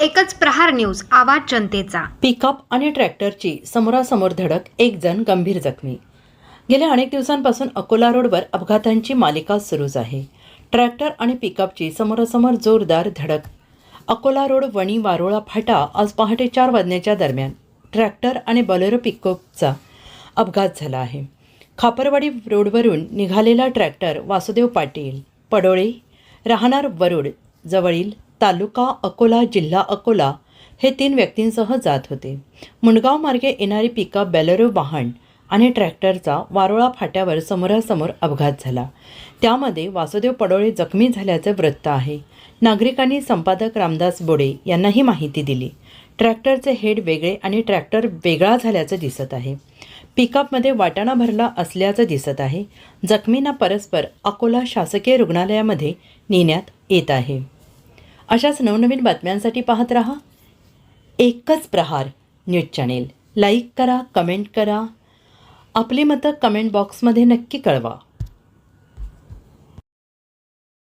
एकच प्रहार न्यूज आवाज जनतेचा. पिकअप आणि ट्रॅक्टरची समोरासमोर धडक एक जण गंभीर जखमी. गेल्या अनेक दिवसांपासून अकोला रोडवर अपघातांची मालिका सुरूच आहे. ट्रॅक्टर आणि पिकअपची समोरासमोर जोरदार धडक. अकोला रोड वणी वारोळा फाटा आज पहाटे चार वाजण्याच्या दरम्यान ट्रॅक्टर आणि बलेरो पिकअपचा अपघात झाला आहे. खापरवाडी रोडवरून निघालेला ट्रॅक्टर वासुदेव पाटील पडोळे राहणार वरुड जवळील तालुका अकोला जिल्हा अकोला हे तीन व्यक्तींसह जात होते. मुणगाव मार्गे येणारी पिकअप बॅलेरो वाहन आणि ट्रॅक्टरचा वारोळा फाट्यावर समोरासमोर अपघात झाला. त्यामध्ये वासुदेव पडोळे जखमी झाल्याचं वृत्त आहे. नागरिकांनी संपादक रामदास बोडे यांना ही माहिती दिली. ट्रॅक्टरचे हेड वेगळे आणि ट्रॅक्टर वेगळा झाल्याचं दिसत आहे. पिकअपमध्ये वाटाणा भरला असल्याचं दिसत आहे. जखमींना परस्पर अकोला शासकीय रुग्णालयामध्ये नेण्यात येत आहे. अशाच नवनवीन बातम्यांसाठी पाहत रहा. Ekach Prahar news channel. Like करा कमेंट करा. आपली मतं कमेंट बॉक्समध्ये नक्की कळवा.